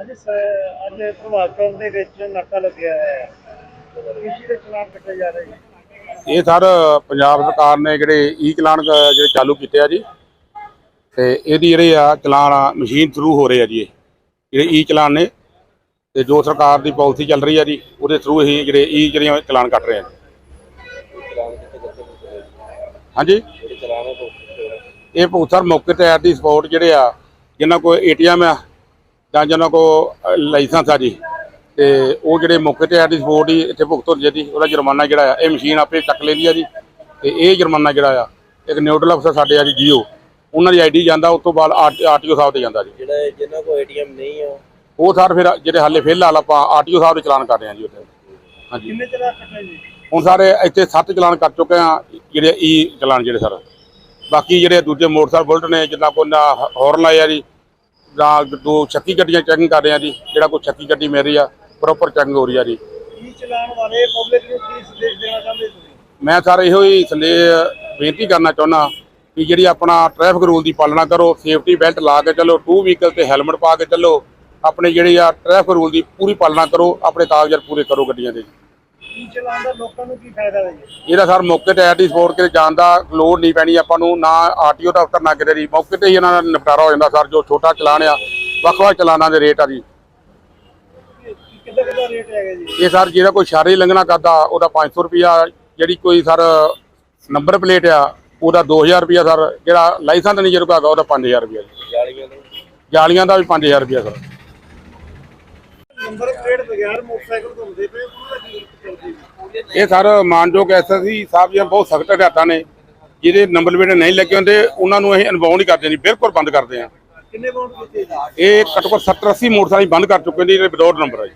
ਅੱਜ ਸ- ਅੱਜ ਪ੍ਰਭਾਤ ਚੌਂਕ ਦੇ ਵਿੱਚ ਨਾਕਾ ਲੱਗਿਆ ਹੈ। ਕਿਸੇ ਦੇ ਚਲਾਨ ਕੱਟੇ ਜਾ ਰਹੇ ਨੇ ਇਹ ਸਰ, ਪੰਜਾਬ ਸਰਕਾਰ ਨੇ ਜਿਹੜੇ ਈ ਚਲਾਨ ਕ- ਜਿਹੜੇ ਚਾਲੂ ਕੀਤੇ ਆ ਜੀ, ਤੇ ਇਹਦੀ ਜਿਹੜੇ ਆ ਚਲਾਨ ਆ, ਮਸ਼ੀਨ ਥਰੂ ਹੋ ਰਹੇ ਆ ਜੀ ਇਹ। ਜਿਹੜੇ ਈ ਚਲਾਨ ਨੇ, ਤੇ ਜੋ ਸਰਕਾਰ ਦੀ ਪਾਲਿਸੀ ਚੱਲ ਰਹੀ ਆ ਜੀ, ਉਹਦੇ ਥਰੂ ਹੀ ਜਿਹੜੇ ਈ ਜਿਹੜੀਆਂ ਚਲਾਨ ਕੱਟ ਰਹੇ ਆ ਹਾਂਜੀ? ਇਹ ਭੁਗਤ ਸਰ ਮੌਕੇ ਤੇ ਐਟ ਦੀ ਸਪੋਰਟ ਜਿਹੜੇ ਆ, ਜਿਨ੍ਹਾਂ ਕੋਲ ਏਟੀਐਮ ਆ ਜਾਂ ਜਿਨ੍ਹਾਂ ਕੋਲ ਲਾਇਸੈਂਸ ਆ ਜੀ ਤੇ ਉਹ ਜਿਹੜੇ ਮੌਕੇ ਤੇ ਦੀ ਸਪੋਰਟ ਹੀ ਇੱਥੇ ਭੁਗਤ ਹੁੰਦੀ ਹੈ ਜੀ ਉਹਦਾ ਜੁਰਮਾਨਾ ਜਿਹੜਾ ਆ ਇਹ ਮਸ਼ੀਨ ਆਪੇ ਚੱਕ ਲੈਂਦੀ ਆ ਜੀ ਤੇ ਇਹ ਜੁਰਮਾਨਾ ਜਿਹੜਾ ਆ ਇੱਕ ਨਿਊਟਰਲ ਅਫਸਰ ਸਾਡੇ ਆ ਜੀ ਜੀਓ ਉਹਨਾਂ ਦੀ ਆਈਡੀ ਜਾਂਦਾ ਉਸ ਤੋਂ ਬਾਅਦ ਆਰਟੀਓ ਸਾਹਿਬ ਤੇ ਜਾਂਦਾ ਜੀ। ਜਿਹੜਾ ਜਿਨ੍ਹਾਂ ਕੋਲ ਏਟੀਐਮ ਨਹੀਂ ਆ। ਉਹ ਸਰ ਫਿਰ ਜਿਹੜੇ ਹਾਲੇ ਫਿਲ ਹਾਲ ਆਪਾਂ ਆਰਟੀਓ ਸਾਹਿਬ ਦੇ ਚਲਾਨ ਕਰ ਰਹੇ ਹਾਂ ਜੀ ਉੱਥੇ। ਹਾਂਜੀ। ਕਿੰਨੇ ਚਲਾਨ ਕੱਟੇ ਜੀ? ਹੁਣ ਸਾਰੇ ਇੱਥੇ ਸੱਤ ਚਲਾਨ ਕਰ ਚੁੱਕੇ ਆ ਜਿਹੜੇ ਈ ਚਲਾਨ ਜਿਹੜੇ ਸਰ। ਬਾਕੀ ਜਿਹੜੇ ਦੂਜੇ ਮੋਟਰਸਾਈਕਲ ਬੁਲਟ ਨੇ ਜਿੱਦਾਂ ਕੋਈ ਨਾ ਹੌਰਨ ਲਾਏ ਆ ਜੀ ਜਾਂ ਦੋ ਛੱਕੀ ਗੱਡੀਆਂ ਚੈਕਿੰਗ ਕਰ ਰਹੇ ਆ ਜੀ ਜਿਹੜਾ ਕੋਈ ਛੱਕੀ ਗੱਡੀ ਮੇਰੀ ਆ ਪ੍ਰੋਪਰ ਚੈਕਿੰਗ ਹੋ ਰਹੀ ਆ ਜੀ। ਕੀ ਚਲਾਨ ਵਾਲੇ ਪਬਲਿਕ ਨੂੰ ਕੀ ਸੰਦੇਸ਼ ਦੇਣਾ ਚਾਹੁੰਦੇ ਤੁਸੀਂ? ਮੈਂ ਸਰ ਇਹੋ ਹੀ ਸੰਦੇਸ਼ ਬੇਨਤੀ ਕਰਨਾ ਚਾਹੁੰਦਾ ਕਿ ਜਿਹੜੀ ਆਪਣਾ ਟ੍ਰੈਫਿਕ ਰੂਲ ਦੀ ਪਾਲਣਾ ਕਰੋ ਸੇਫਟੀ ਬੈਲਟ ਲਾ ਕੇ ਚੱਲੋ ਟੂ ਵਹੀਕਲ ਤੇ ਹੈਲਮਟ ਪਾ ਕੇ ਚੱਲੋ ਆਪਣੇ ਜਿਹੜੇ ਆ ਟ੍ਰੈਫਿਕ ਰੂਲ ਦੀ ਪੂਰੀ ਪਾਲਣਾ ਕਰੋ ਆਪਣੇ ਕਾਗਜ਼ਾਤ ਪੂਰੇ ਕਰੋ ਗੱਡੀਆਂ ਦੇ। ਕੀ ਚਲਾਨ ਦਾ ਲੋਕਾਂ ਨੂੰ ਕੀ ਫਾਇਦਾ ਹੈ ਜੀ? ਇਹਦਾ ਸਰ ਮੌਕੇ ਤੇ ਐਟੀ ਸਪੋਰਟ ਕੇ ਜਾਣ ਦਾ ਲੋੜ ਨਹੀਂ ਪੈਣੀ ਆਪਾਂ ਨੂੰ ਨਾ ਆਰਟੀਓ ਦਫ਼ਤਰ ਨਾ ਕਿਤੇ ਦੀ ਮੌਕੇ ਤੇ ਹੀ ਇਹਨਾਂ ਦਾ ਨਿਪਟਾਰਾ ਹੋ ਜਾਂਦਾ ਸਰ ਜੋ ਛੋਟਾ ਚਲਾਨ ਆ ਵੱਖ-ਵੱਖ ਚਲਾਨਾਂ ਦੇ ਰੇਟ ਆ ਜੀ। ਕਿੱਦਾਂ ਕਿੱਦਾਂ ਰੇਟ ਹੈਗਾ ਜੀ? ਇਹ ਸਰ ਜਿਹੜਾ ਕੋਈ ਸ਼ਾਰੀ ਲੰਘਣਾ ਕਰਦਾ ਉਹਦਾ 500 ਰੁਪਿਆ ਜਿਹੜੀ ਕੋਈ ਸਰ ਨੰਬਰ ਪਲੇਟ ਆ ਉਹਦਾ 2000 ਰੁਪਿਆ ਸਰ ਜਿਹੜਾ ਲਾਇਸੈਂਸ ਨਹੀਂ ਜਿਹੜਾ ਹੈਗਾ ਉਹਦਾ 5000 ਰੁਪਿਆ ਜੀ। ਜਾਲੀਆਂ ਦੇ? ਜਾਲੀਆਂ ਦਾ ਵੀ 5000 ਰੁਪਿਆ ਸਰ। ਨੰਬਰ ਪਲੇਟ ਬਗੈਰ ਮੋਟਰਸਾਈਕਲ ਘੁੰਮਦੇ ਪਏ ਉਹਨਾਂ ਦਾ ਕੀ ਚੱਲਦੀ ਇਹ ਸਰ ਮਾਨਯੋਗ ਐਸਐਸਸੀ ਸਾਹਿਬ ਦੀਆਂ ਬਹੁਤ ਸਖਤ ਹਦਾਇਤਾਂ ਨੇ। ਜਿਹਦੇ ਨੰਬਰ ਪਲੇਟ ਨਹੀਂ ਲੱਗੇ ਹੁੰਦੇ ਉਹਨਾਂ ਨੂੰ ਅਸੀਂ ਅਨਬਾਉਂਡ ਹੀ ਕਰਦੇ ਨਹੀਂ ਬਿਲਕੁਲ ਬੰਦ ਕਰਦੇ ਆ ਕਿੰਨੇ ਬਾਉਂਡ ਕੀਤੇ? ਜੀ ਇਹ ਘੱਟੋ ਘੱਟ 70 80 ਮੋਟਰਸਾਈਕਲ ਬੰਦ ਕਰ ਚੁੱਕੇ ਨੇ ਜਿਹੜੇ ਵਿਦਆਊਟ ਨੰਬਰ ਆ ਜੀ।